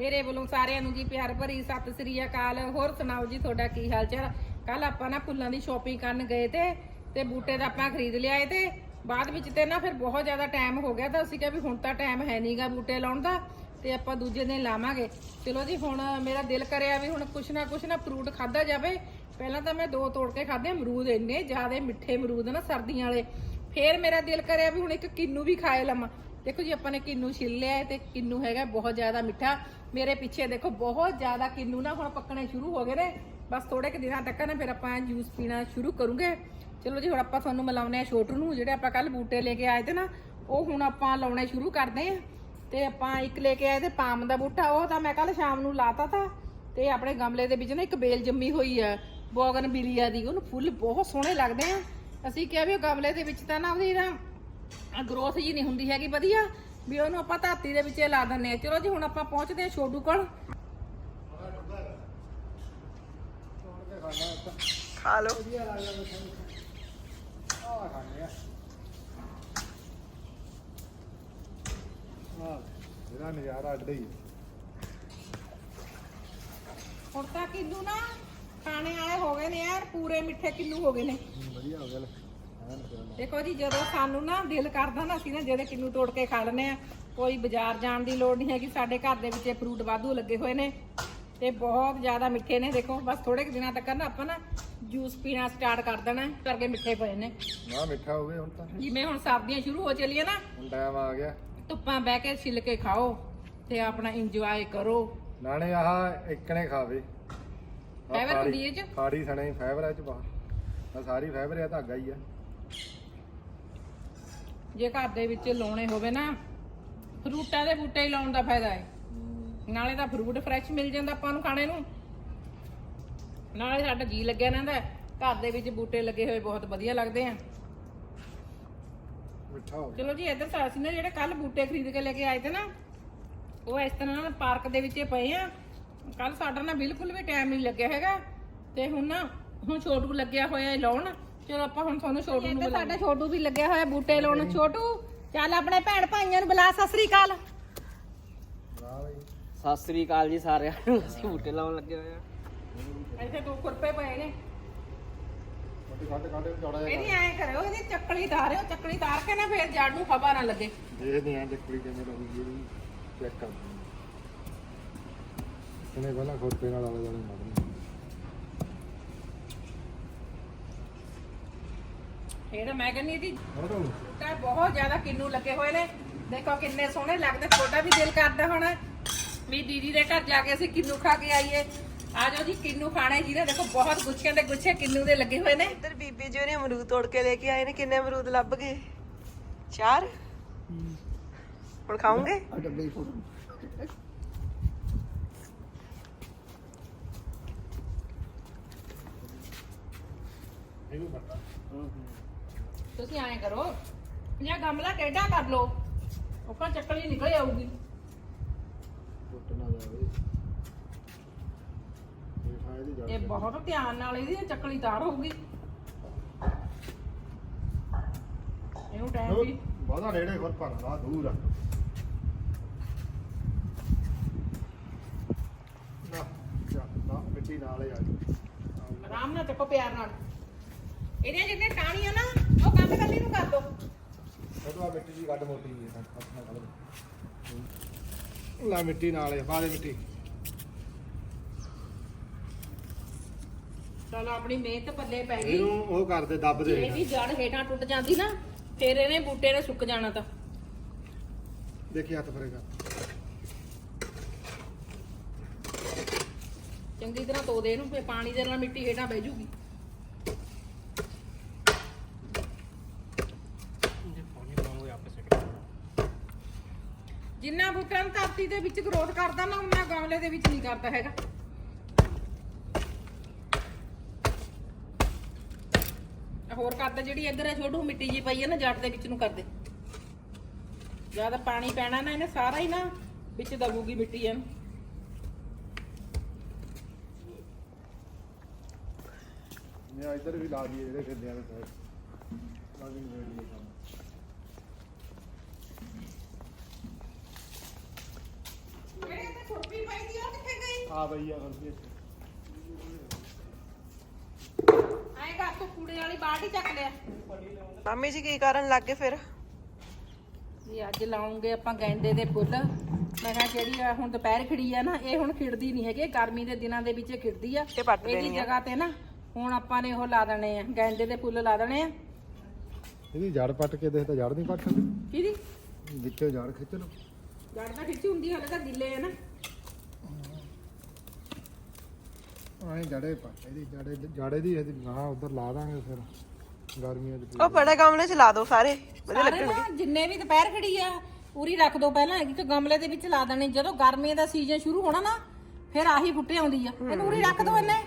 ਮੇਰੇ ਵੱਲੋਂ ਸਾਰਿਆਂ ਨੂੰ ਜੀ ਪਿਆਰ ਭਰੀ ਸਤਿ ਸ੍ਰੀ ਅਕਾਲ। ਹੋਰ ਸੁਣਾਓ ਜੀ, ਤੁਹਾਡਾ ਕੀ ਹਾਲ ਚਾਲ? ਕੱਲ ਆਪਾਂ ਨਾ ਫੁੱਲਾਂ ਦੀ ਸ਼ਾਪਿੰਗ ਕਰਨ ਗਏ ਤੇ ਤੇ ਬੂਟੇ ਦਾ ਆਪਾਂ ਖਰੀਦ ਲਿਆਏ ਤੇ, ਬਾਅਦ ਵਿੱਚ ਤੇ ਨਾ ਫਿਰ ਬਹੁਤ ਜ਼ਿਆਦਾ ਟਾਈਮ ਹੋ ਗਿਆ ਤਾਂ ਅਸੀਂ ਕਿਹਾ ਵੀ ਹੁਣ ਤਾਂ ਟਾਈਮ ਹੈ ਨਹੀਂਗਾ ਬੂਟੇ ਲਾਉਣ ਦਾ, ਤੇ ਆਪਾਂ ਦੂਜੇ ਦਿਨ ਲਾਵਾਂਗੇ। ਚਲੋ ਜੀ, ਹੁਣ ਮੇਰਾ ਦਿਲ ਕਰਿਆ ਵੀ ਹੁਣ ਕੁਛ ਨਾ ਕੁਛ ਨਾ ਫਰੂਟ ਖਾਦਾ ਜਾਵੇ। ਪਹਿਲਾਂ ਤਾਂ ਮੈਂ ਦੋ ਤੋੜ ਕੇ ਖਾਦੇ ਅਮਰੂਦ ਇੰਨੇ ਜ਼ਿਆਦਾ ਮਿੱਠੇ ਅਮਰੂਦ ਨਾ ਸਰਦੀਆਂ ਵਾਲੇ। ਫੇਰ ਮੇਰਾ ਦਿਲ ਕਰਿਆ ਵੀ ਹੁਣ ਇੱਕ ਕਿੰਨੂ ਵੀ ਖਾਏ ਲਵਾਂ। ਦੇਖੋ ਜੀ, ਆਪਾਂ ਨੇ ਕਿੰਨੂ ਛਿੱਲ ਲਿਆ ਹੈ ਤੇ ਕਿੰਨੂ ਹੈਗਾ ਬਹੁਤ ਜ਼ਿਆਦਾ ਮਿੱਠਾ। ਮੇਰੇ ਪਿੱਛੇ ਦੇਖੋ, ਬਹੁਤ ਜ਼ਿਆਦਾ ਕਿੰਨੂ ਨਾ ਹੁਣ ਪੱਕਣੇ ਸ਼ੁਰੂ ਹੋ ਗਏ ਨੇ। ਬਸ ਥੋੜੇ ਕਿ ਦਿਨਾਂ ਤੱਕ ਨਾ ਫਿਰ ਆਪਾਂ ਜੂਸ ਪੀਣਾ ਸ਼ੁਰੂ ਕਰੂੰਗੇ। ਚਲੋ ਜੀ, ਹੁਣ ਆਪਾਂ ਤੁਹਾਨੂੰ ਮਿਲਾਉਂਦੇ ਆ ਛੋਟੂ ਨੂੰ, ਜਿਹੜੇ ਆਪਾਂ ਕੱਲ ਬੂਟੇ ਲੈ ਕੇ ਆਏ ਤੇ ਨਾ, ਉਹ ਹੁਣ ਆਪਾਂ ਲਾਉਣੇ ਸ਼ੁਰੂ ਕਰਦੇ ਆ ਤੇ ਆਪਾਂ ਇੱਕ ਲੈ ਕੇ ਆਏ ਤੇ ਪਾਮ ਦਾ ਬੂਟਾ, ਉਹ ਤਾਂ ਮੈਂ ਕੱਲ ਸ਼ਾਮ ਨੂੰ ਲਾਤਾ ਤਾ। ਤੇ ਆਪਣੇ ਗਮਲੇ ਦੇ ਵਿੱਚ ਨਾ ਇੱਕ ਬੇਲ ਜੰਮੀ ਹੋਈ ਆ, ਬੋਗਨ ਬਿਲੀਆ ਦੀ, ਉਹਨੂੰ ਫੁੱਲ ਬਹੁਤ ਸੋਹਣੇ ਲੱਗਦੇ ਆ। ਅਸੀਂ ਕਿਹਾ ਵੀ ਉਹ ਗਮਲੇ ਦੇ ਵਿੱਚ ਤਾਂ ਨਾ ਉਹਦੀ ਨਾ ਗਰੋਥ ਜੀ ਨਹੀਂ ਹੁੰਦੀ ਹੈਗੀ, ਵਧੀਆ। ਵੀ ਉਹਨੂੰ ਆਪਾਂ ਧਰਤੀ ਦੇ ਵਿੱਚ ਹੀ ਲਾ ਦਿੰਨੇ ਆ ਚਲੋ ਜੀ ਹੁਣ ਆਪਾਂ ਪਹੁੰਚਦੇ ਆ ਛੋਟੂ ਕੋਲ। ਖਾ ਲਓ। ਇਹਦਾ ਨਜ਼ਾਰਾ ਅੱਡ ਹੀ ਹੁਣ ਤਾਂ ਕਿੰਨੂ ਨਾ ਖਾਣੇ ਵਾਲੇ ਹੋ ਗਏ ਨੇ ਯਾਰ ਪੂਰੇ ਮਿੱਠੇ ਕਿੰਨੂ ਹੋ ਗਏ ਨੇ। ਵਧੀਆ ਹੋ ਗਿਆ ਲੈ। ਦੇਖੋ ਜੀ ਜਦੋਂ ਸਾਨੂੰ ਨਾ ਦਿਲ ਕਰਦਾ ਨਾ ਅਸੀਂ ਨਾ ਜਿਹੜੇ ਕਿੰਨੂ ਤੋੜ ਕੇ ਖਾ ਲੈਂਦੇ ਆ ਕੋਈ ਬਾਜ਼ਾਰ ਜਾਣ ਦੀ ਲੋੜ ਨਹੀਂ ਹੈਗੀ ਸਾਡੇ ਘਰ ਦੇ ਵਿੱਚ ਇਹ ਫਰੂਟ ਵਾਧੂ ਲੱਗੇ ਹੋਏ ਨੇ ਤੇ ਬਹੁਤ ਜ਼ਿਆਦਾ ਮਿੱਠੇ ਨੇ ਦੇਖੋ ਬਸ ਥੋੜੇ ਕੁ ਦਿਨਾਂ ਤੱਕ ਨਾ ਆਪਾਂ ਨਾ ਜੂਸ ਪੀਣਾ ਸਟਾਰਟ ਕਰ ਦੇਣਾ ਕਰਕੇ ਮਿੱਠੇ ਪਏ ਨੇ। ਨਾ ਮਿੱਠਾ ਹੋ ਗਿਆ ਹੁਣ ਤਾਂ। ਜਿਵੇਂ ਹੁਣ ਸਰਦੀਆਂ ਸ਼ੁਰੂ ਹੋ ਚੱਲੀਆਂ ਨਾ ਹੁਣ ਟਾਈਮ ਆ ਗਿਆ। ਧੁੱਪਾਂ ਬਹਿ ਕੇ ਛਿੱਲ ਕੇ ਖਾਓ ਤੇ ਆਪਣਾ ਇੰਜੋਏ ਕਰੋ। ਨਾਲੇ ਆਹ ਇੱਕਣੇ ਖਾਵੇ। ਫਾਈਬਰ ਹੁੰਦੀ ਇਹ ਚ? ਖਾੜੀ ਸਣੇ ਫਾਈਬਰ ਹੈ ਚ ਬਾਹਰ। ਆ ਸਾਰੀ ਫਾਈਬਰ ਆ ਧਾਗਾ ਹੀ ਆ। ਜੇ ਘਰ ਦੇ ਵਿੱਚ ਲਾਉਣੇ ਹੋਵੇ ਨਾ ਫਰੂਟਾਂ ਦੇ ਬੂਟੇ ਹੀ ਲਾਉਣ ਦਾ ਫਾਇਦਾ ਹੈ। ਨਾਲੇ ਤਾਂ ਫਰੂਟ ਫਰੈਸ਼ ਮਿਲ ਜਾਂਦਾ ਆਪਾਂ ਨੂੰ ਖਾਣੇ ਨੂੰ। ਨਾਲੇ ਸਾਡਾ ਜੀ ਲੱਗਿਆ ਰਹਿੰਦਾ ਹੈ। ਘਰ ਦੇ ਵਿੱਚ ਬੂਟੇ ਲੱਗੇ ਹੋਏ ਬਹੁਤ ਵਧੀਆ ਲੱਗਦੇ ਆ। ਮਿੱਠਾ ਹੋ ਗਿਆ। ਚਲੋ ਜੀ ਇੱਧਰ ਤਾਂ ਅਸੀਂ ਨਾ ਜਿਹੜੇ ਕੱਲ ਬੂਟੇ ਖਰੀਦ ਕੇ ਲੈ ਕੇ ਆਏ ਤੇ ਨਾ ਉਹ ਇਸ ਤਰ੍ਹਾਂ ਨਾ ਪਾਰਕ ਦੇ ਵਿੱਚ ਹੀ ਪਏ ਆ। ਕੱਲ ਸਾਡਾ ਨਾ ਬਿਲਕੁਲ ਵੀ ਟਾਈਮ ਨਹੀਂ ਲੱਗਿਆ ਹੈਗਾ। ਤੇ ਹੁਣ ਨਾ ਹੁਣ ਛੋਟੂ ਲੱਗਿਆ ਹੋਇਆ ਹੈ ਲਾਉਣ। ਚਲੋ ਆਪਾਂ ਹੁਣ ਤੁਹਾਨੂੰ ਛੋਟੂ ਨੂੰ ਸਾਡਾ ਛੋਟੂ ਵੀ ਲੱਗਿਆ ਹੋਇਆ ਬੂਟੇ ਲਾਉਣ। ਛੋਟੂ ਚੱਲ ਆਪਣੇ ਭੈਣ ਭਾਈਆਂ ਨੂੰ ਬੁਲਾ ਸਤਿ ਸ੍ਰੀ ਅਕਾਲ। ਸਤਿ ਸ੍ਰੀ ਅਕਾਲ ਜੀ ਸਾਰਿਆਂ ਨੂੰ ਅਸੀਂ ਬੂਟੇ ਲਾਉਣ ਲੱਗੇ ਹੋਏ ਆ ਇੱਥੇ ਦੋ ਖੁਰਪੇ ਪਏ ਨੇ। ਮੋਟੀ ਕੱਢ ਕੱਢ ਚੌੜਾ ਜਿਹਾ ਇਹਦੀ ਐਂ ਕਰਿਓ ਇਹਦੀ ਚੱਕਲੀ ਤਾਰਿਓ ਚੱਕਲੀ ਤਾਰ ਕੇ ਨਾ ਫੇਰ ਜੜ ਨੂੰ ਹਵਾ ਨਾ ਲੱਗੇ। ਦੇਖਦੇ ਆਂ ਚੱਕੜੀ ਕਿਵੇਂ ਇਹਦੀ ਚੈੱਕ ਕਰ ਇਹਨੇ ਪਹਿਲਾਂ ਖੋਪੇ ਨਾਲ ਆਲੇ ਦੁਆਲੇ ਮਾਰਨੀ ਫੇਰ ਮੈਂ ਕਹਿੰਦੀ ਇਹਦੀ ਤਾਂ ਬਹੁਤ ਜ਼ਿਆਦਾ ਕਿੰਨੂ ਲੱਗੇ ਹੋਏ ਨੇ। ਦੇਖੋ ਕਿੰਨੇ ਸੋਹਣੇ ਲੱਗਦੇ ਤੁਹਾਡਾ ਵੀ ਦਿਲ ਕਰਦਾ ਹੋਣਾ। ਵੀ ਦੀਦੀ ਦੇ ਘਰ ਜਾ ਕੇ ਅਸੀਂ ਕਿੰਨੂ ਖਾ ਕੇ ਆਈਏ। ਆ ਜਾਓ ਜੀ ਕਿੰਨੂ ਖਾਣੇ ਜਿਹਦੇ ਦੇਖੋ ਬਹੁਤ ਗੁੱਛਿਆਂ ਦੇ ਗੁੱਛੇ ਕਿੰਨੂ ਦੇ ਲੱਗੇ ਹੋਏ ਨੇ। ਇੱਧਰ ਬੀਬੀ ਜੀ ਨੇ ਅਮਰੂਦ ਤੋੜ ਕੇ ਲੈ ਕੇ ਆਏ ਨੇ। ਕਿੰਨੇ ਅਮਰੂਦ ਲੱਭ ਗਏ? ਚਾਰ? ਹੁਣ ਖਾਓਗੇ? ਆ ਡੱਬੇ ਫੋਟੋ। ਇਹਨੂੰ ਬੱਤਾ ਤੁਸੀਂ ਐਂ ਕਰੋ ਜਾਂ ਗਮਲਾ ਟੇਢਾ ਕਰ ਲਓ ਉੱਪਰ ਚੱਕਲੀ ਨਿਕਲ ਆਊਗੀ। ਟੁੱਟ ਨਾ ਜਾਵੇ ਇਹ ਬਹੁਤ ਧਿਆਨ ਨਾਲ ਇਹਦੀ ਚੱਕਲੀ ਤਾਰ ਹੋਊਗੀ। ਇਹਨੂੰ ਟਾਈਮ ਵੀ ਬਾਦਾ ਨੇੜੇ ਫਿਰ ਭਰਨਾ ਦੂਰ ਆ। ਨਾ ਜਾ ਨਾ ਮਿੱਟੀ ਨਾਲ ਹੀ ਆ। ਗਈ ਆਰਾਮ ਨਾਲ ਚੱਕੋ ਪਿਆਰ ਨਾਲ। ਇਹਦੀਆਂ ਜਿਹੜੀਆਂ ਟਾਣੀਆਂ ਨਾ ਉਹ ਕੰਧ ਕੱਲੀ ਨੂੰ ਕਰ ਦੋ। ਉਹ ਆ ਮਿੱਟੀ ਦੀ ਗੱਡ ਮੋਟੀ ਜੀ ਆਪਣਾ ਕੱਢ ਲਾ ਮਿੱਟੀ ਨਾਲ ਹੀ ਪਾ ਦੇ ਮਿੱਟੀ। ਚਲੋ ਆਪਣੀ ਮਿਹਨਤ ਪੱਲੇ ਪੈ ਗਈ। ਇਹਨੂੰ ਉਹ ਕਰਦੇ ਦੱਬ ਦੇ। ਇਹਦੀ ਜੜ ਹੇਠਾਂ ਟੁੱਟ ਜਾਂਦੀ ਨਾ ਫਿਰ ਇਹਨੇ ਬੂਟੇ ਨੇ ਸੁੱਕ ਜਾਣਾ ਤਾਂ। ਦੇਖੀ ਹੱਥ ਫਰੇਗਾ। ਚੰਗੀ ਤਰ੍ਹਾਂ ਧੋ ਦੇ ਇਹਨੂੰ ਪਾਣੀ ਦੇ ਨਾਲ ਮਿੱਟੀ ਹੇਠਾਂ ਬਹਿ ਜੂਗੀ ਜਿੰਨਾ ਬੂਟਾ ਨੂੰ ਧਰਤੀ ਦੇ ਵਿੱਚ ਗਰੋਥ ਕਰਦਾ ਨਾ ਉਹਨਾਂ ਗਮਲੇ ਦੇ ਵਿੱਚ ਨਹੀਂ ਕਰਦਾ ਹੈਗਾ। ਹੋਰ ਕਰਦਾ ਜਿਹੜੀ ਇੱਧਰ ਹੈ, ਛੋਟੂ ਮਿੱਟੀ ਜੀ ਪਈ ਹੈ ਨਾ ਜੜ ਦੇ ਵਿੱਚ ਨੂੰ ਕਰਦੇ। ਜ਼ਿਆਦਾ ਪਾਣੀ ਪੈਣਾ ਨਾ, ਇਹਨੇ ਸਾਰਾ ਹੀ ਨਾ ਵਿੱਚ ਦਬੂਗੀ ਮਿੱਟੀ ਇਹਨੂੰ। ਮੈਂ ਇੱਧਰ ਵੀ ਲਾ ਦਈਏ, ਜਿਹੜੇ ਫਿਰਦੇ ਆ ਦੇ ਲਾ ਵੀ ਨਵੇੜ ਲਈਏ ਕੰਮ ਜਿਹੜੇ ਤੇ ਖੁਰਪੀ ਪਈ ਆ ਬਈ ਆ ਗਲਤੀ ਐਂ ਕਰ ਤੂੰ ਕੂੜੇ ਵਾਲੀ ਬਾਲਟੀ ਚੱਕ ਲਿਆ। ਮੰਮੀ ਜੀ ਕੀ ਕਰਨ ਲੱਗੇ ਫਿਰ? ਜੀ ਅੱਜ ਲਾਉਂਗੇ ਆਪਾਂ ਗੈਂਦੇ ਦੇ ਫੁੱਲ। ਮੈਂ ਕਿਹਾ ਜਿਹੜੀ ਆ ਹੁਣ ਦੁਪਹਿਰ ਖਿੜੀ ਆ ਨਾ ਇਹ ਹੁਣ ਖਿੜਦੀ ਨਹੀਂ ਹੈਗੀ ਗਰਮੀ ਦੇ ਦਿਨਾਂ ਦੇ ਵਿੱਚ ਇਹ ਖਿੜਦੀ ਆ। ਇਹ ਪੱਟ ਇਹਦੀ ਦੇਣੀ ਆ। ਜਗ੍ਹਾ ਤੇ ਨਾ ਹੁਣ ਆਪਾਂ ਨੇ ਉਹ ਲਾ ਦੇਣੇ ਆ ਗੈਂਦੇ ਦੇ ਫੁੱਲ ਲਾ ਦੇਣੇ ਆ। ਇਹਦੀ ਜੜ ਪੱਟ ਕੇ ਦੇਖ ਤਾਂ ਜੜ ਨਹੀਂ ਪੱਟ ਸਕਦੀ। ਕਿਹਦੀ? ਵਿੱਚੋਂ ਜੜ ਖਿੱਚ ਲਓ। ਜੜ ਤਾਂ ਖਿੱਚੀ ਹੁੰਦੀ ਹਲੇ ਤਾਂ ਗਿੱਲੇ ਆ ਨਾ। ਐਂ ਜੜੇ ਪੱਟ ਇਹਦੀ ਜੜੇ ਜੜੇ ਦੀ ਇਹਦੀ ਨਾ ਉਧਰ ਲਾ ਦਾਂਗੇ ਫਿਰ ਗਰਮੀਆਂ ਚ ਉਹ ਬੜੇ ਗਮਲੇ ਚ ਲਾ ਦਿਓ ਸਾਰੇ ਵਧੀਆ ਸਾਰੇ ਲੱਗਣਗੇ। ਨਾ ਜਿੰਨੇ ਵੀ ਦੁਪਹਿਰ ਖੜੀ ਆ ਪੂਰੀ ਰੱਖ ਦੋ ਪਹਿਲਾਂ ਇੱਕ ਗਮਲੇ ਦੇ ਵਿੱਚ ਲਾ ਦੇਣੀ। ਜਦੋਂ ਗਰਮੀ ਦਾ ਸੀਜ਼ਨ ਸ਼ੁਰੂ ਹੋਣਾ ਨਾ ਫਿਰ ਆਹੀ ਬੁੱਟੇ ਆਉਂਦੀ ਆ। ਇਹਨੂੰ ਉਰੀ ਰੱਖ ਦੋ ਇਹਨੇ।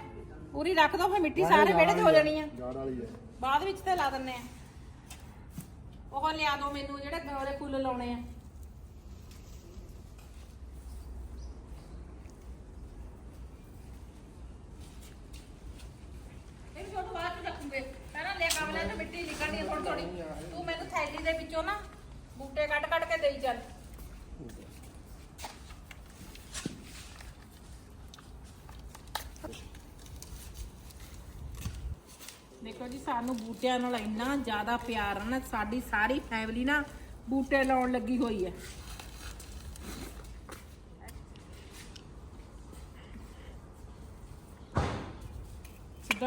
ਉਰੀ ਰੱਖ ਦੋ ਫਿਰ ਮਿੱਟੀ ਸਾਰੇ ਵਿਹੜੇ 'ਚ ਹੋ ਜਾਣੀ ਆ। ਜੜ ਵਾਲੀ ਹੈ ਬਾਅਦ ਵਿੱਚ ਤੇ ਲਾ ਦਿੰਨੇ ਆ। ਉਹ ਲਿਆ ਦੋ ਮੈਨੂੰ ਜਿਹੜੇ ਗਮਲੇ ਫੁੱਲ ਲਾਉਣੇ ਆ। ਇਹ ਛੋਟੂ ਬਾਅਦ ਚ ਰੱਖੂਗੇ ਪਹਿਲਾਂ ਲੈ ਗਮਲੇ 'ਚ ਮਿੱਟੀ ਨਿਕਲਣੀ ਆ ਥੋੜੀ ਥੋੜੀ ਤੂੰ ਮੈਨੂੰ ਥੈਲੀ ਦੇ ਵਿੱਚੋਂ ਨਾ ਬੂਟੇ ਕੱਢ ਕੱਢ ਕੇ ਦੇਈ ਚੱਲ। ਦੇਖੋ ਜੀ, ਸਾਨੂੰ ਬੂਟਿਆਂ ਨਾਲ ਇੰਨਾ ਜ਼ਿਆਦਾ ਪਿਆਰ ਹੈ ਨਾ, ਸਾਡੀ ਸਾਰੀ ਫੈਮਿਲੀ ਨਾ ਬੂਟੇ ਲਾਉਣ ਲੱਗੀ ਹੋਈ ਹੈ।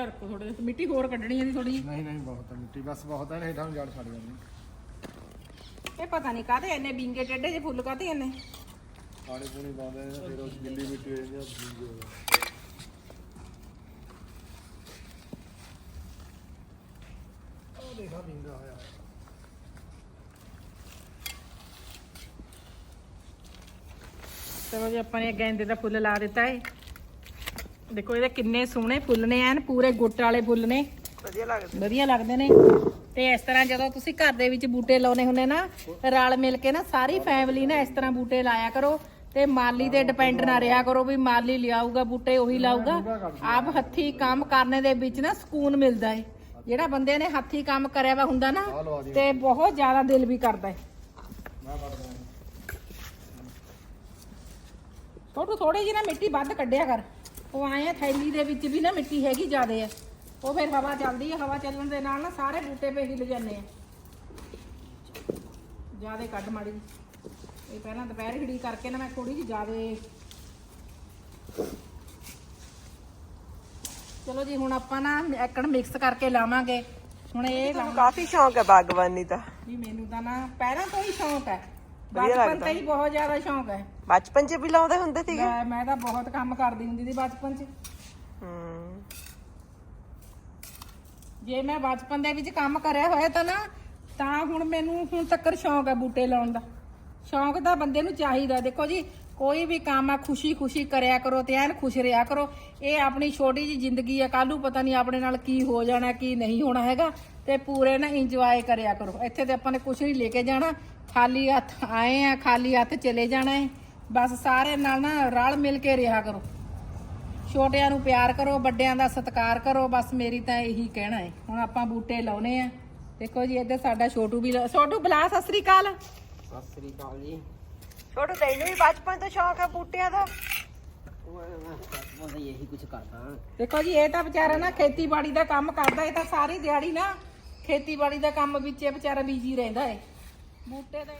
ਰੱਖੋ ਥੋੜੇ ਮਿੱਟੀ ਹੋਰ ਕੱਢਣੀ ਹੈ ਥੋੜੀ ਨਹੀਂ ਨਹੀਂ ਬਹੁਤ ਹੈ ਮਿੱਟੀ ਬਸ ਬਹੁਤ ਹੈ ਨਹੀਂ ਤਾਂ ਜੜ ਛੱਡ ਜਾਂਦੀ ਇਹ ਪਤਾ ਨਹੀਂ ਕਾਹਦੇ ਇੰਨੇ ਬਿੰਗੇ ਟੇਡੇ ਜਿਹੇ ਫੁੱਲ ਕਾਹਦੇ ਇੰਨੇ? ਪਾਣੀ ਪੂਣੀ ਪਾਉਂਦੇ ਨੇ ਫਿਰ ਉਹ ਗਿੱਲੀ ਮਿੱਟੀ ਹੋ ਜਾਂਦੀ ਆ ਬੀਜ ਹੋ ਜਾਂਦਾ ਉਹ ਦੇਖਾ ਵਿੰਗਾ ਹੋਇਆ। ਚਲੋ ਜੀ ਆਪਾਂ ਨੇ ਗੈਂਦੇ ਦਾ ਫੁੱਲ ਲਾ ਦਿੱਤਾ ਹੈ ਦੇਖੋ ਇਹਦੇ ਕਿੰਨੇ ਸੋਹਣੇ ਫੁੱਲ ਨੇ ਐਨ ਪੂਰੇ ਗੁੱਟ ਵਾਲੇ ਫੁੱਲ ਨੇ। ਵਧੀਆ ਲੱਗਦੇ ਵਧੀਆ ਲੱਗਦੇ ਨੇ। ਤੇ ਇਸ ਤਰ੍ਹਾਂ ਜਦੋਂ ਤੁਸੀਂ ਘਰ ਦੇ ਵਿੱਚ ਬੂਟੇ ਲਾਉਨੇ ਹੁੰਦੇ ਨਾ ਰਲ ਮਿਲ ਕੇ ਨਾ ਸਾਰੀ ਫੈਮਿਲੀ ਨਾ ਇਸ ਤਰ੍ਹਾਂ ਬੂਟੇ ਲਾਇਆ ਕਰੋ। ਤੇ ਮਾਲੀ ਤੇ ਡਿਪੈਂਡ ਨਾ ਰਿਹਾ ਕਰੋ ਵੀ ਮਾਲੀ ਲਿਆਊਗਾ ਬੂਟੇ ਉਹੀ ਲਾਊਗਾ। ਆਪ ਹੱਥੀ ਕੰਮ ਕਰਨੇ ਦੇ ਵਿੱਚ ਨਾ ਸਕੂਨ ਮਿਲਦਾ ਏ। ਜਿਹੜਾ ਬੰਦੇ ਨੇ ਹੱਥੀ ਕੰਮ ਕਰਿਆ ਵਾ ਹੁੰਦਾ ਨਾ ਦੀ ਤੇ ਬਹੁਤ ਜ਼ਿਆਦਾ ਦਿਲ ਵੀ ਕਰਦਾ ਏ। ਦਾਂ ਛੋਟੂ ਥੋੜੀ ਜਿਹੀ ਨਾ ਮਿੱਟੀ ਵੱਧ ਕੱਢਿਆ ਕਰ। ਉਹ ਆਏ ਆ ਥੈਲੀ ਦੇ ਵਿੱਚ ਵੀ ਨਾ ਮਿੱਟੀ ਹੈਗੀ ਜ਼ਿਆਦੇ ਆ। ਉਹ ਫਿਰ ਹਵਾ ਚੱਲਦੀ ਹੈ ਹਵਾ ਚੱਲਣ ਦੇ ਨਾਲ ਨਾ ਸਾਰੇ ਬੂਟੇ ਪੇ ਹਿੱਲ ਜਾਂਦੇ ਆ। ਜ਼ਿਆਦੇ ਕੱਢ ਮਾੜੀ। ਇਹ ਪਹਿਲਾਂ ਦੁਪਹਿਰ ਖੜੀ ਕਰਕੇ ਨਾ ਮੈਂ ਥੋੜੀ ਜਿਹੀ ਜ਼ਿਆਦੇ ਚਲੋ ਜੀ ਹੁਣ ਆਪਾਂ ਨਾ ਐਕੜ ਮਿਕਸ ਕਰਕੇ ਲਾਵਾਂਗੇ। ਹੁਣ ਇਹ ਤੁਹਾਨੂੰ ਕਾਫੀ ਸ਼ੌਂਕ ਹੈ ਬਾਗਬਾਨੀ ਦਾ। ਵੀ ਮੈਨੂੰ ਤਾਂ ਨਾ ਪਹਿਲਾਂ ਤੋਂ ਹੀ ਸ਼ੌਂਕ ਹੈ। ਵਧੀਆ ਬਚਪਨ ਲੱਗਦਾ। ਤੋਂ ਹੀ ਬਹੁਤ ਜ਼ਿਆਦਾ ਸ਼ੌਂਕ ਹੈ। ਬਚਪਨ ਚ ਵੀ ਲਾਉਂਦੇ ਹੁੰਦੇ ਸੀਗੇ? ਮੈਂ ਮੈਂ ਤਾਂ ਬਹੁਤ ਕੰਮ ਕਰਦੀ ਹੁੰਦੀ ਸੀ ਬਚਪਨ 'ਚ। ਹੂੰ। ਜੇ ਮੈਂ ਬਚਪਨ ਦੇ ਵਿੱਚ ਕੰਮ ਕਰਿਆ ਹੋਇਆ ਤਾਂ ਨਾ ਤਾਂ ਹੁਣ ਮੈਨੂੰ ਹੁਣ ਤੱਕ ਸ਼ੌਂਕ ਹੈ ਬੂਟੇ ਲਾਉਣ ਦਾ। ਸ਼ੌਂਕ ਤਾਂ ਬੰਦੇ ਨੂੰ ਚਾਹੀਦਾ। ਦੇਖੋ ਜੀ ਕੋਈ ਵੀ ਕੰਮ ਆ ਖੁਸ਼ੀ ਖੁਸ਼ੀ ਕਰਿਆ ਕਰੋ ਤੇ ਐਨ ਖੁਸ਼ ਰਿਹਾ ਕਰੋ। ਇਹ ਆਪਣੀ ਛੋਟੀ ਜੀ ਜ਼ਿੰਦਗੀ ਆ। ਕੱਲ੍ਹ ਨੂੰ ਪਤਾ ਨਹੀਂ ਆਪਣੇ ਨਾਲ ਕੀ ਹੋ ਜਾਣਾ ਕੀ ਨਹੀਂ ਹੋਣਾ ਹੈਗਾ। ਤੇ ਪੂਰੇ ਨਾ ਇੰਜੋਏ ਕਰਿਆ ਕਰੋ। ਇੱਥੇ ਤੇ ਆਪਾਂ ਨੇ ਕੁਝ ਨਹੀਂ ਲੈ ਕੇ ਜਾਣਾ। ਖਾਲੀ ਹੱਥ ਆਏ ਆ ਖਾਲੀ ਹੱਥ ਚਲੇ ਜਾਣਾ ਹੈ ਬਸ ਸਾਰੇ ਨਾਲ ਨਾ ਰਲ ਮਿਲ ਕੇ ਰਿਹਾ ਕਰੋ। ਛੋਟਿਆਂ ਨੂੰ ਪਿਆਰ ਕਰੋ ਵੱਡਿਆਂ ਦਾ ਸਤਿਕਾਰ ਕਰੋ ਬਸ ਮੇਰੀ ਤਾਂ ਇਹੀ ਕਹਿਣਾ ਹੈ ਹੁਣ ਆਪਾਂ ਬੂਟੇ ਲਾਉਨੇ ਆ। ਦੇਖੋ ਜੀ ਇੱਧਰ ਸਾਡਾ ਛੋਟੂ ਵੀ ਲਾ- ਛੋਟੂ ਬੁਲਾ ਸਤਿ ਸ੍ਰੀ ਅਕਾਲ। ਛੋਟੂ ਤੈਨੂੰ ਵੀ ਬਚਪਨ ਤੋਂ ਸ਼ੌਂਕ ਹੈ ਬੂਟਿਆਂ ਦਾ? ਦੇਖੋ ਜੀ ਇਹ ਤਾਂ ਵਿਚਾਰਾ ਨਾ ਖੇਤੀਬਾੜੀ ਦਾ ਕੰਮ ਕਰਦਾ ਇਹ ਤਾਂ ਸਾਰੀ ਦਿਹਾੜੀ ਨਾ ਖੇਤੀਬਾੜੀ ਦਾ ਕੰਮ ਵਿੱਚ ਇਹ ਵਿਚਾਰਾ ਬੀਜੀ ਰਹਿੰਦਾ ਹੈ ਬੂਟੇ ਦੇ।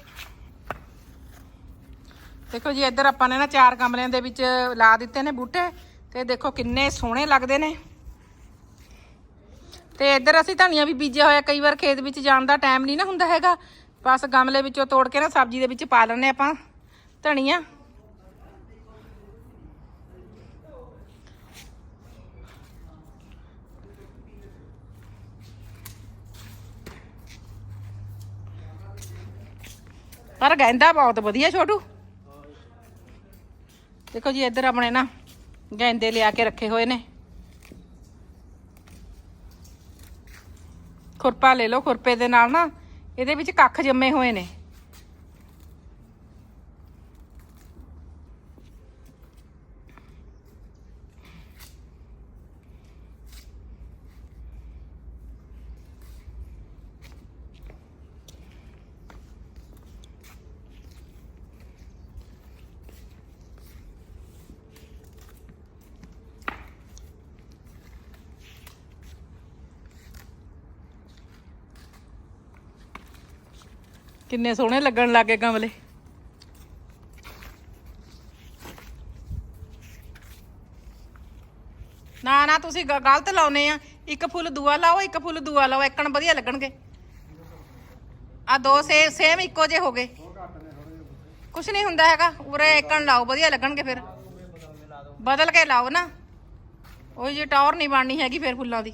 ਦੇਖੋ ਜੀ, ਇੱਧਰ ਆਪਾਂ ਨੇ ਨਾ ਚਾਰ ਗਮਲਿਆਂ ਦੇ ਵਿੱਚ ਲਾ ਦਿੱਤੇ ਨੇ ਬੂਟੇ। ਤੇ ਦੇਖੋ ਕਿੰਨੇ ਸੋਹਣੇ ਲੱਗਦੇ ਨੇ। ਤੇ ਇੱਧਰ ਅਸੀਂ ਧਨੀਆ ਵੀ ਬੀਜਿਆ ਹੋਇਆ, ਕਈ ਵਾਰ ਖੇਤ ਵਿੱਚ ਜਾਣ ਦਾ ਟਾਈਮ ਨਹੀਂ ਨਾ ਹੁੰਦਾ ਹੈਗਾ। ਬਸ ਗਮਲੇ ਵਿੱਚੋਂ ਤੋੜ ਕੇ ਨਾ ਸਬਜ਼ੀ ਦੇ ਵਿੱਚ ਪਾ ਲੈਣੇ ਆਪਾਂ ਧਨੀਆ। ਪਰ ਗੈਂਦਾ ਬਹੁਤ ਵਧੀਆ ਛੋਟੂ। ਦੇਖੋ ਜੀ, ਇੱਧਰ ਆਪਣੇ ਨਾ ਗੈਂਦੇ ਲਿਆ ਕੇ ਰੱਖੇ ਹੋਏ ਨੇ। ਖੁਰਪਾ ਲੈ ਲਓ, ਖੁਰਪੇ ਦੇ ਨਾਲ ਨਾ ਇਹਦੇ ਵਿੱਚ ਕੱਖ ਜੰਮੇ ਹੋਏ ਨੇ। ਕਿੰਨੇ ਸੋਹਣੇ ਲੱਗਣ ਲੱਗੇ ਗਮਲੇ। ਨਾ ਨਾ ਤੁਸੀਂ ਗਲਤ ਲਾਉਨੇ ਆ। ਇੱਕ ਫੁੱਲ ਦੂਆ ਲਾਓ ਇੱਕ ਫੁੱਲ ਦੂਆ ਲਾਓ ਇੱਕਣ ਵਧੀਆ ਲੱਗਣਗੇ। ਆ ਦੋ ਸੇ ਸੇਮ ਇੱਕੋ ਜੇ ਹੋ ਗਏ। ਕੁਛ ਨਹੀਂ ਹੁੰਦਾ ਹੈਗਾ ਉਰੇ ਇੱਕਣ ਲਾਓ ਵਧੀਆ ਲੱਗਣਗੇ ਫਿਰ। ਬਦਲ ਕੇ ਲਾਓ ਨਾ। ਉਹ ਜੀ ਟਾਵਰ ਨਹੀਂ ਬਣਨੀ ਹੈਗੀ ਫਿਰ ਫੁੱਲਾਂ ਦੀ।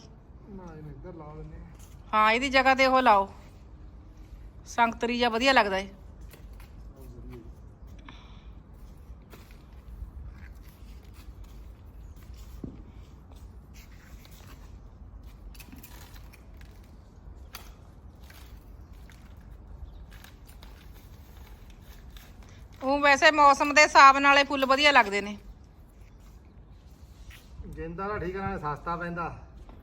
ਹਾਂ ਇਹਦੀ ਜਗ੍ਹਾ ਤੇ ਉਹ ਲਾਓ। ਸੰਗਤਰੀ ਜਾਂ ਵਧੀਆ ਲੱਗਦਾ ਏ। ਉਹ ਵੈਸੇ ਮੌਸਮ ਦੇ ਹਿਸਾਬ ਨਾਲੇ ਫੁੱਲ ਵਧੀਆ ਲੱਗਦੇ ਨੇ। ਜਿੰਦਾ ਦਾ ਠੀਕ ਨਾਲੇ ਸਸਤਾ ਪੈਂਦਾ।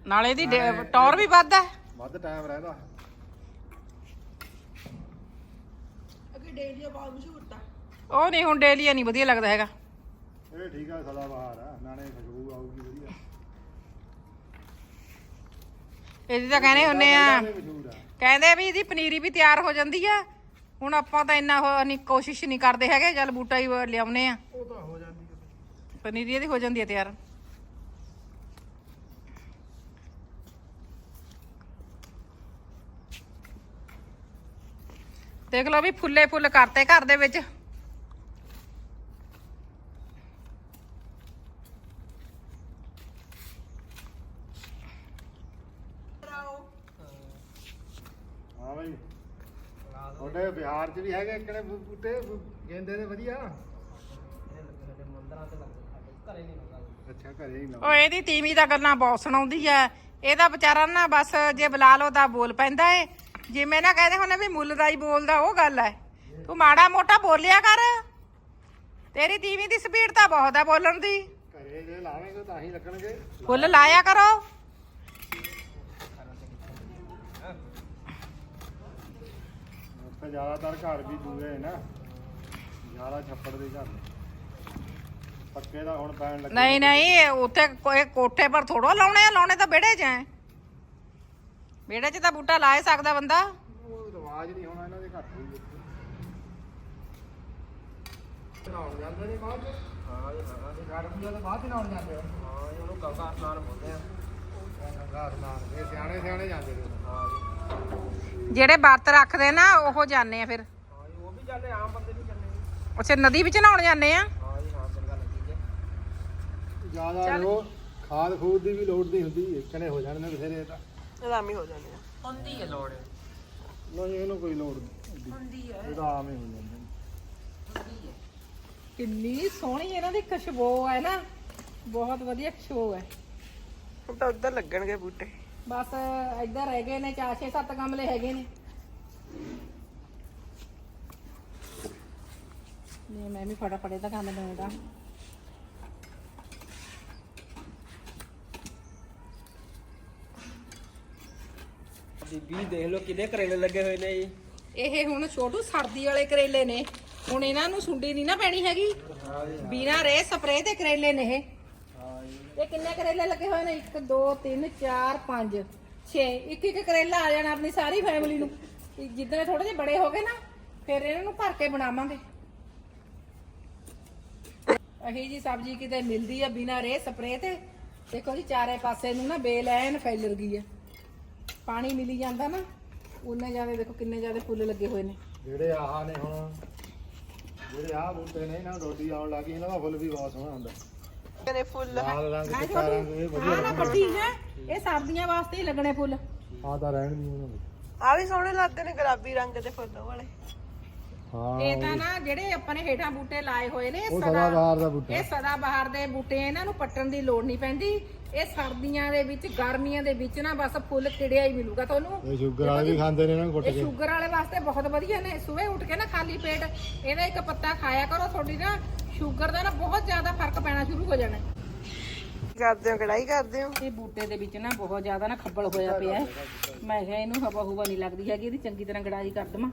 ਨਾਲੇ ਇਹਦੀ ਡੇ- ਟੌਰ ਵੀ ਵੱਧ ਹੈ ਵੱਧ ਟਾਈਮ ਰਹਿੰਦਾ। ਅੱਗੇ ਡੇਲੀਆ ਬਹੁਤ ਮਸ਼ਹੂਰ ਤਾਂ। ਉਹ ਨਹੀਂ ਹੁਣ ਡੇਲੀਆ ਨਹੀਂ ਵਧੀਆ ਲੱਗਦਾ ਹੈਗਾ। ਇਹ ਠੀਕ ਆ ਸਦਾ ਬਹਾਰ ਆ। ਨਾਲੇ ਖੁਸ਼ਬੂ ਆਊਗੀ ਵਧੀਆ। ਇਹਦੀ ਤਾਂ ਕਹਿੰਦੇ ਹੁੰਨੇ ਆ ਇਹ ਮਸ਼ਹੂਰ ਆ। ਕਹਿੰਦੇ ਵੀ ਇਹਦੀ ਪਨੀਰੀ ਵੀ ਤਿਆਰ ਹੋ ਜਾਂਦੀ ਆ। ਹੁਣ ਆਪਾਂ ਤਾਂ ਇੰਨਾ ਉਹ ਨਹੀਂ ਕੋਸ਼ਿਸ਼ ਨਹੀਂ ਕਰਦੇ ਹੈਗੇ ਚੱਲ ਬੂਟਾ ਹੀ ਲਿਆਉਨੇ ਆ। ਉਹ ਤਾਂ ਹੋ ਜਾਂਦੀ ਹੈ ਪਨੀਰੀ ਇਹਦੀ ਹੋ ਜਾਂਦੀ ਹੈ ਤਿਆਰ। ਦੇਖ ਲਓ ਵੀ ਫੁੱਲੇ ਫੁੱਲ ਕਰਤੇ ਘਰ ਦੇ ਵਿੱਚ। ਹਾਂ ਬਈ। ਤੁਹਾਡੇ ਬਿਹਾਰ 'ਚ ਵੀ ਹੈਗੇ ਇਕੜੇ ਬੂਟੇ? ਬੂ- ਗੇਂਦੇ ਦੇ ਵਧੀਆ? ਅੱਛਾ ਘਰੇ ਹੀ ਲਾਓ ਉਹ ਇਹਦੀ ਤੀਵੀਂ ਦਾ ਗੱਲਾਂ ਬਹੁਤ ਸੁਣਾਉਂਦੀ ਐ। ਇਹਦਾ ਵਿਚਾਰਾ ਨਾ ਬਸ ਜੇ ਬੁਲਾ ਲਓ ਤਾਂ ਬੋਲ ਪੈਂਦਾ ਏ। ਜਿਵੇਂ ਨਾ ਕਹਿੰਦੇ ਹੁੰਨੇ ਵੀ ਮੁੱਲ ਦਾ ਹੀ ਬੋਲਦਾ ਉਹ ਗੱਲ ਐ। ਤੂੰ ਮਾੜਾ ਮੋਟਾ ਬੋਲਿਆ ਕਰ। ਤੇਰੀ ਤੀਵੀਂ ਦੀ ਸਪੀਡ ਤਾਂ ਬਹੁਤ ਐ ਬੋਲਣ ਦੀ। ਘਰੇ ਜੇ ਲਾਵੇਂਗੇ ਤਾਂ ਹੀ ਲੱਗਣਗੇ। ਫੁੱਲ ਲਾਇਆ ਕਰੋ। ਉੱਥੇ ਜ਼ਿਆਦਾਤਰ ਘਰ ਵੀ ਦੂਰੇ ਨਾ ਜ਼ਿਆਦਾ ਛੱਪੜ ਦੇ ਘਰ ਨੇ। ਪੱਕੇ ਦਾ ਹੁਣ ਪੈਣ ਲੱਗੇ। ਨਹੀਂ ਨਹੀਂ ਉੱਥੇ ਕੋਈ ਕੋਠੇ ਪਰ ਥੋੜੋ ਲਾਉਣੇ ਆ ਲਾਉਣੇ ਤਾਂ ਵਿਹੜੇ 'ਚ ਐ। ਵਿਹੜੇ 'ਚ ਤਾਂ ਬੂਟਾ ਲਾ ਹੀ ਸਕਦਾ ਬੰਦਾ। ਉਹ ਰਿਵਾਜ ਨਹੀਂ ਹੋਣਾ ਇਹਨਾਂ ਦੇ ਘੱਟ ਹੀ ਨਾਉਣ ਜਾਂਦੇ ਨੇ ਬਾਅਦ ਚ ਹਾਂ ਜੀ ਹਾਂ। ਗਰਮੀਆਂ ਦੇ ਬਾਅਦ ਹੀ ਨਾਉਣ ਜਾਂਦੇ ਆ। ਹਾਂ ਜੀ ਉਹਨੂੰ ਗੰਗਾ ਸਨਾਨ ਬੋਲਦੇ ਆ ਗੰਗਾ ਸਨਾਨ ਇਹ ਸਿਆਣੇ ਸਿਆਣੇ ਜਾਂਦੇ ਨੇ। ਹਾਂ ਜੀ ਜਿਹੜੇ ਵਰਤ ਰੱਖਦੇ ਨਾ ਉਹ ਜਾਂਦੇ ਆ ਫਿਰ। ਹਾਂ ਉਹ ਵੀ ਜਾਂਦੇ ਆਮ ਬੰਦੇ ਵੀ ਜਾਂਦੇ ਅੱਛਾ ਨਦੀ ਵਿੱਚ ਨਹਾਉਣ ਜਾਂਦੇ ਆ? ਹਾਂ ਜੀ ਹਾਂ ਚੰਗਾ ਲੱਗੀ ਜੇ ਜ਼ਿਆਦਾ ਉਹ ਖਾਦ ਖੂਦ ਦੀ ਵੀ ਲੋੜ ਨਹੀਂ ਹੁੰਦੀ ਇਕਨੇ ਹੋ ਜਾਣਗੇ ਬਥੇਰੇ ਤਾਂ। ਆਰਾਮੀ ਹੋ ਜਾਂਦੇ ਆ। ਨਹੀਂ ਇਹਨੂੰ ਕੋਈ ਲੋੜ ਨਹੀਂ। ਹੁੰਦੀ ਹੈ। ਇਹਦਾ ਆਮ ਹੀ ਹੋ ਜਾਂਦੇ। ਨੇ ਕਿੰਨੀ ਸੋਹਣੀ ਇਹਨਾਂ ਦੀ ਖੁਸ਼ਬੂ ਹੈ ਨਾ। ਬਹੁਤ ਵਧੀਆ ਖੁਸ਼ਬੂ ਹੈ। ਹੁਣ ਤਾਂ ਉੱਧਰ ਲੱਗਣਗੇ ਬੂਟੇ। ਬਸ ਇੱਧਰ ਰਹਿ ਗਏ ਨੇ 4 6 7 ਗਮਲੇ ਹੈਗੇ ਨੇ। ਨੇ ਮੈਂ ਵੀ ਫਟਾਫਟ ਇਹਦਾ ਕੰਮ ਲਾਉਂਦਾ ਬੀਬੀ, ਦੇਖ ਲਓ ਕਿੰਨੇ ਕਰੇਲੇ ਲੱਗੇ ਹੋਏ ਨੇ ਜੀ। ਇਹ ਹੁਣ ਛੋਟੂ ਸਰਦੀ ਵਾਲੇ ਕਰੇਲੇ ਨੇ। ਹੁਣ ਇਹਨਾਂ ਨੂੰ ਸੁੰਡੀ ਨਹੀਂ ਨਾ ਪੈਣੀ ਹੈਗੀ। ਬਿਨਾ ਰੇ ਸਪਰੇਅ ਦੇ ਕਰੇਲੇ ਨੇ ਇਹ। ਇਹ ਕਿੰਨੇ ਕਰੇਲੇ ਲੱਗੇ ਹੋਏ ਨੇ? 1 2 3 4 5 6 ਇੱਕ ਇੱਕ ਕਰੇਲਾ ਆ ਜਾਣਾ ਆਪਣੀ ਸਾਰੀ ਫੈਮਿਲੀ ਨੂੰ। ਜਿੱਦਣ ਥੋੜੇ ਜਿਹੇ ਬੜੇ ਹੋ ਗਏ ਨਾ, ਫਿਰ ਇਹਨਾਂ ਨੂੰ ਭਰ ਕੇ ਬਣਾਵਾਂਗੇ। ਅਹੀ ਜੀ ਸਬਜ਼ੀ ਕਿਤੇ ਮਿਲਦੀ ਆ ਬਿਨਾਂ ਰੇ ਸਪਰੇ ਤੇ। ਦੇਖੋ ਜੀ, ਚਾਰੇ ਪਾਸੇ ਨੂੰ ਨਾ ਬੇਲ ਐਨ ਫੈਲਰ ਗਈ ਆ। ਪਾਣੀ ਮਿਲੀ ਜਾਂਦਾ ਨਾ ਉਹਨੇ ਜ਼ਿਆਦਾ ਦੇਖੋ ਕਿੰਨੇ ਜ਼ਿਆਦਾ ਫੁੱਲ ਲੱਗੇ ਹੋਏ ਨੇ। ਜਿਹੜੇ ਆਹ ਨੇ ਹੁਣ ਜਿਹੜੇ ਆਹ ਬੂਟੇ ਨੇ ਇਹਨਾਂ ਨੂੰ ਰੋਟੀ ਆਉਣ ਲੱਗੀ ਇਹਨਾਂ ਦਾ ਫੁੱਲ ਵੀ ਬਹੁਤ ਸੋਹਣਾ ਹੁੰਦਾ। ਕਨੇ ਫੁੱਲ। ਲਾਲ ਰੰਗ ਚਿੱਟਾ ਰੰਗ ਇਹ ਵਧੀਆ ਆਹ ਨਾ ਵੱਡੀ ਹੈ ਇਹ ਸਰਦੀਆਂ ਵਾਸਤੇ ਹੀ ਲੱਗਣੇ ਫੁੱਲ। ਆ ਤਾਂ ਰਹਿਣ ਨਹੀਂ ਉਹਨਾਂ ਦੇ। ਆ ਵੀ ਸੋਹਣੇ ਲੱਗਦੇ ਨੇ ਗੁਲਾਬੀ ਰੰਗ ਦੇ ਫੁੱਲ ਵਾਲੇ। ਹਾਂ ਇਹ ਤਾਂ ਨਾ ਜਿਹੜੇ ਆਪਾਂ ਨੇ ਹੇਠਾਂ ਬੂਟੇ ਲਾਏ ਹੋਏ ਨੇ ਇਹ ਉਹ ਸਦਾ ਸਦਾ ਬਹਾਰ ਦਾ ਬੂਟਾ। ਇਹ ਸਦਾ ਬਹਾਰ ਦੇ ਬੂਟੇ ਆ, ਇਹਨਾਂ ਨੂੰ ਪੱਟਣ ਦੀ ਲੋੜ ਨਹੀਂ ਪੈਂਦੀ। ਇਹ ਸਰਦੀਆਂ ਦੇ ਵਿੱਚ ਗਰਮੀਆਂ ਦੇ ਵਿੱਚ ਨਾ ਬਸ ਫੁੱਲ ਕਿੜਿਆ ਹੀ ਮਿਲੂਗਾ ਤੁਹਾਨੂੰ। ਇਹ ਸ਼ੂਗਰ ਵਾਲੇ ਵੀ ਖਾਂਦੇ ਨੇ ਇਹਨਾਂ ਨੂੰ ਕੁੱਟ ਇਹ ਕੇ। ਸ਼ੂਗਰ ਵਾਲੇ ਵਾਸਤੇ ਬਹੁਤ ਵਧੀਆ ਨੇ। ਸਵੇਰੇ ਉੱਠ ਕੇ ਨਾ ਖਾਲੀ ਪੇਟ ਇਹਦਾ ਇੱਕ ਪੱਤਾ ਖਾਇਆ ਕਰੋ ਤੁਹਾਡੀ ਨਾ ਸ਼ੂਗਰ ਦਾ ਨਾ ਬਹੁਤ ਜ਼ਿਆਦਾ ਫ਼ਰਕ ਪੈਣਾ ਸ਼ੁਰੂ ਹੋ ਜਾਣਾ। ਕਰਦੇ ਹੋ ਕਢਾਈ ਕਰਦੇ ਹੋ? ਇਹ ਬੂਟੇ ਦੇ ਵਿੱਚ ਨਾ ਬਹੁਤ ਜ਼ਿਆਦਾ ਨਾ ਖੱਬਲ ਹੋਇਆ ਪਿਆ ਹੈ। ਮੈਂ ਕਿਹਾ ਇਹਨੂੰ ਹਵਾ ਹੁਵਾ ਨਹੀਂ ਲੱਗਦੀ ਹੈਗੀ ਇਹਦੀ ਚੰਗੀ ਤਰ੍ਹਾਂ ਗੜਾਈ ਕਰ ਦਵਾਂ।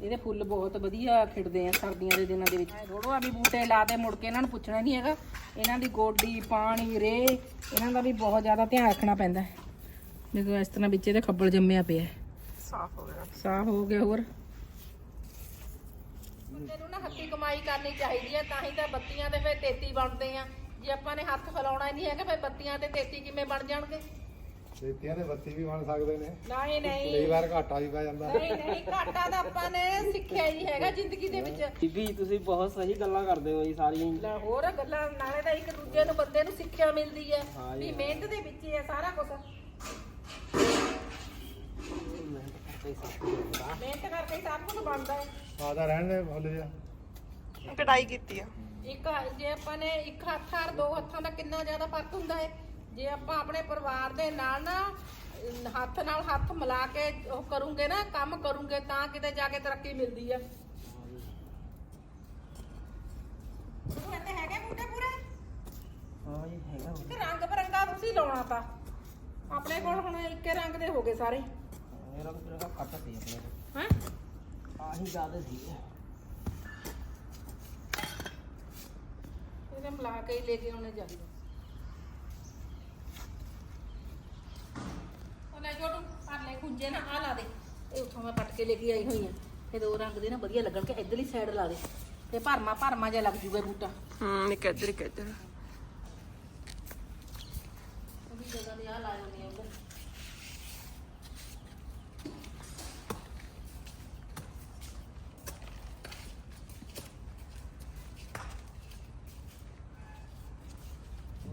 ਇਹਦੇ ਫੁੱਲ ਬਹੁਤ ਵਧੀਆ ਖਿੜਦੇ ਆ ਸਰਦੀਆਂ ਦੇ ਦਿਨਾਂ ਦੇ ਵਿੱਚ। ਥੋੜੋ ਆ ਵੀ ਬੂਟੇ ਲਾ ਦੇ ਮੁੜ ਕੇ ਇਹਨਾਂ ਨੂੰ ਪੁੱਛਣਾ ਨਹੀਂ ਹੈਗਾ। ਇਹਨਾਂ ਦੀ ਗੋਡੀ ਪਾਣੀ ਰੇ ਇਹਨਾਂ ਦਾ ਵੀ ਬਹੁਤ ਜ਼ਿਆਦਾ ਧਿਆਨ ਰੱਖਣਾ ਪੈਂਦਾ ਹੈ। ਦੇਖੋ ਇਸ ਤਰ੍ਹਾਂ ਵਿੱਚ ਇਹਦੇ ਖੱਬਲ ਜੰਮਿਆ ਪਿਆ ਸਾਫ਼ ਹੋ ਗਿਆ। ਸਾਫ਼ ਹੋ ਗਿਆ ਹੋਰ। ਬੰਦੇ ਨੂੰ ਨਾ ਹੱਥੀ ਕਮਾਈ ਕਰਨੀ ਚਾਹੀਦੀ ਹੈ ਤਾਂ ਹੀ ਤਾਂ ਬੱਤੀਆਂ ਤੇ ਫਿਰ ਤੇਤੀ ਬਣਦੇ ਆ। ਜੇ ਆਪਾਂ ਨੇ ਹੱਥ ਫਲਾਉਣਾ ਹੀ ਨਹੀਂ ਹੈਗਾ ਫਿਰ ਬੱਤੀਆਂ ਤੇ ਤੇਤੀ ਕਿਵੇਂ ਬਣ ਜਾਣਗੇ? ਖੇਤੀਆਂ ਦੇ ਬੱਤੀ ਵੀ ਬਣ ਸਕਦੇ ਨੇ। ਨਹੀਂ ਕਈ ਨਹੀਂ। ਵਾਰ ਘਾਟਾ ਵੀ ਪੈ ਜਾਂਦਾ। ਨਹੀਂ ਨਹੀਂ ਘਾਟਾ ਤਾਂ ਆਪਾਂ ਨੇ ਸਿੱਖਿਆ ਹੀ ਹੈਗਾ ਜ਼ਿੰਦਗੀ ਦੇ ਵਿੱਚ। ਬੀਬੀ ਤੁਸੀਂ ਬਹੁਤ ਸਹੀ ਗੱਲਾਂ ਕਰਦੇ ਹੋ ਜੀ ਸਾਰੀਆਂ ਹੀ। ਲੈ ਹੋਰ ਗੱਲਾਂ ਨਾਲੇ ਤਾਂ ਇੱਕ ਦੂਜੇ ਨੂੰ ਬੰਦੇ ਨੂੰ ਸਿੱਖਿਆ ਮਿਲਦੀ ਹੈ। ਹਾਂ ਜੀ, ਵੀ ਮਿਹਨਤ ਦੇ ਵਿੱਚ ਹੀ ਹੈ ਸਾਰਾ ਕੁਝ ਮਿਹਨਤ ਕਰਕੇ ਹੀ ਸਭ ਕੁਝ ਹੁੰਦਾ। ਮਿਹਨਤ ਕਰਕੇ ਹੀ। ਸਭ ਕੁਝ ਬਣਦਾ ਹੈ ਆਦਾ ਰਹਿਣ ਦੇ ਫੁੱਲ ਜਾ ਕਟਾਈ ਕੀਤੀ ਆ। ਇੱਕ ਜੇ ਆਪਾਂ ਨੇ ਇੱਕ ਹੱਥ ਔਰ ਦੋ ਹੱਥਾਂ ਦਾ ਕਿੰਨਾ ਜ਼ਿਆਦਾ ਫ਼ਰਕ ਹੁੰਦਾ ਹੈ। ਜੇ ਆਪਾਂ ਆਪਣੇ ਪਰਿਵਾਰ ਦੇ ਨਾਲ ਨਾ ਹੱਥ ਨਾਲ ਹੱਥ ਮਿਲਾ ਕੇ ਉਹ ਕਰੂੰਗੇ ਨਾ ਕੰਮ ਕਰੂੰਗੇ ਤਾਂ ਕਿਤੇ ਜਾ ਕੇ ਤਰੱਕੀ ਮਿਲਦੀ ਹੈ ਉਹ ਇੱਥੇ ਹੈਗੇ ਬੂਟੇ ਪੂਰੇ? ਹਾਂ ਜੀ ਹੈਗਾ ਕਿ ਰੰਗ ਬਰੰਗਾ ਤੁਸੀਂ ਲਾਉਣਾ ਤਾਂ। ਆਪਣੇ ਕੋਲ ਹੁਣ ਇੱਕੇ ਰੰਗ ਦੇ ਹੋ ਗਏ ਸਾਰੇ। ਕੱਟ ਸੀ ਆਪਣੇ। ਹੈਂ? ਆਹੀ ਜ਼ਿਆਦਾ ਸੀ। ਇਹਦੇ ਮਿਲਾ ਕੇ ਹੀ ਲੈ ਕੇ ਆਉਣੇ ਚਾਹੀਦੇ। ਲੈ ਪਰ ਲੈ ਖੁੰਝੇ ਨਾ ਆ ਲਾ ਦੇ। ਇਹ ਉੱਥੋਂ ਮੈਂ ਪੱਟ ਕੇ ਲੈ ਕੇ ਆਈ ਹੋਈ ਆ। ਇਹ ਦੋ ਰੰਗ ਦੇ ਨਾ ਵਧੀਆ ਲੱਗਣ ਕਿ ਇਧਰਲੀ ਸਾਈਡ ਲਾ ਦੇ। ਤੇ ਭਰਮਾ ਭਰਮਾ ਜਿਹਾ ਲੱਗ ਜੂਗਾ ਬੂਟਾ। ਹੂੰ ਇੱਕ ਇੱਧਰ ਇੱਕ ਇੱਧਰ। ਉਹਦੀ ਜਗ੍ਹਾ ਤੇ ਆ ਲਾ ਜਾਂਦੇ ਆ ਉਧਰ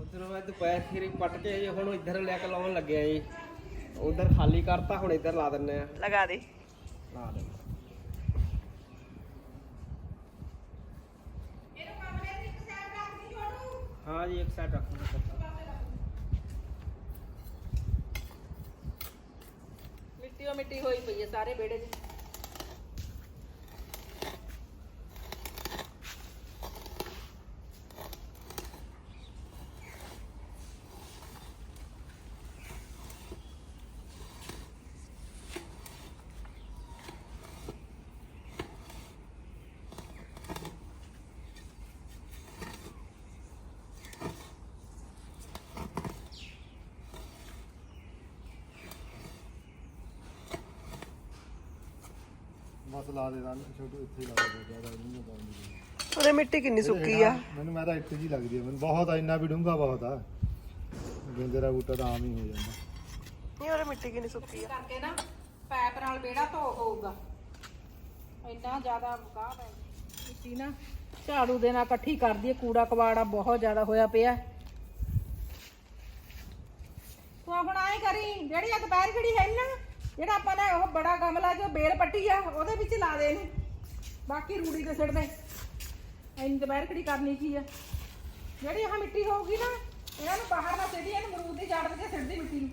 ਉਧਰ ਮੈਂ ਦੁਪਹਿਰ ਖੀਰੀ ਪੱਟ ਕੇ ਜੀ ਹੁਣ ਇੱਧਰ ਲੈ ਕੇ ਲਾਉਣ ਲੱਗਿਆ ਜੀ। ਉਧਰ ਖਾਲੀ ਕਰਤਾ ਹੁਣ ਇੱਧਰ ਲਾ ਦਿੰਨੇ ਆ। ਲਗਾ ਦੇ ਲਾ ਦੇ ਇਹਨੂੰ ਕਮਰੇ ਦੀ ਇੱਕ ਸਾਈਡ ਰੱਖ ਦੀ ਜੋਟੂ ਹਾਂ ਜੀ ਇੱਕ ਸਾਈਡ ਰੱਖੂੰਗਾ ਮਿੱਟੀ ਓ ਮਿੱਟੀ ਹੋਈ ਪਈ ਹੈ ਸਾਰੇ ਵਿਹੜੇ 'ਚ ਬਸ ਲਾ ਦੇ ਨਾਲ ਛੋਟੂ ਇੱਥੇ ਹੀ ਲਾ ਦੇ ਜ਼ਿਆਦਾ ਨਹੀਂ ਪਾਉਂਦੀ। ਉਹਦੇ ਮਿੱਟੀ ਕਿੰਨੀ ਸੁੱਕੀ ਆ। ਮੈਨੂੰ ਮੈਂ ਤਾਂ ਇੱਥੇ ਜੀ ਲੱਗਦੀ ਹੈ ਮੈਨੂੰ ਬਹੁਤ ਆ ਇੰਨਾ ਵੀ ਡੂੰਘਾ ਬਹੁਤ ਆ। ਗੇਂਦੇ ਦਾ ਬੂਟਾ ਤਾਂ ਆਮ ਹੀ ਹੋ ਜਾਂਦਾ। ਨਹੀਂ ਉਹਦੇ ਮਿੱਟੀ ਕਿੰਨੀ ਸੁੱਕੀ ਆ। ਕਰਕੇ ਨਾ ਪੈਪ ਨਾਲ ਵਿਹੜਾ ਧੋ ਹੋਊਗਾ। ਇੰਨਾ ਜ਼ਿਆਦਾ ਗਾਹ ਪੈ ਮਿੱਟੀ ਨਾ ਝਾੜੂ ਦੇ ਨਾਲ ਇਕੱਠੀ ਕਰਦੀ ਹੈ ਕੂੜਾ ਕਵਾੜਾ ਬਹੁਤ ਜ਼ਿਆਦਾ ਹੋਇਆ ਪਿਆ। ਤੂੰ ਹੁਣ ਆਏ ਕਰੀ ਜਿਹੜੀ ਆ ਦੁਪਹਿਰ ਖੜੀ ਹੈ ਨਾ ਜਿਹੜਾ ਆਪਾਂ ਨੇ ਉਹ ਬੜਾ ਗਮਲਾ ਜੋ ਬੇਲ ਪੱਟੀ ਆ, ਉਹਦੇ ਵਿੱਚ ਲਾ ਦੇ ਇਹਨੂੰ। ਬਾਕੀ ਰੂੜੀ ਤੇ ਸਿੱਟ ਦੇ। ਐਨੀ ਦੁਪਹਿਰ ਖੜੀ ਕਰਨੀ ਕੀ ਆ? ਜਿਹੜੀ ਆਹ ਮਿੱਟੀ ਹੋਊਗੀ ਨਾ, ਇਹਨਾਂ ਨੂੰ ਬਾਹਰ ਨਾ ਸਿੱਟੀ ਇਹਨੂੰ ਮਰੂਦ ਦੀ ਜੜ ਵਿੱਚ ਸਿੱਟ ਮਿੱਟੀ ਨੂੰ।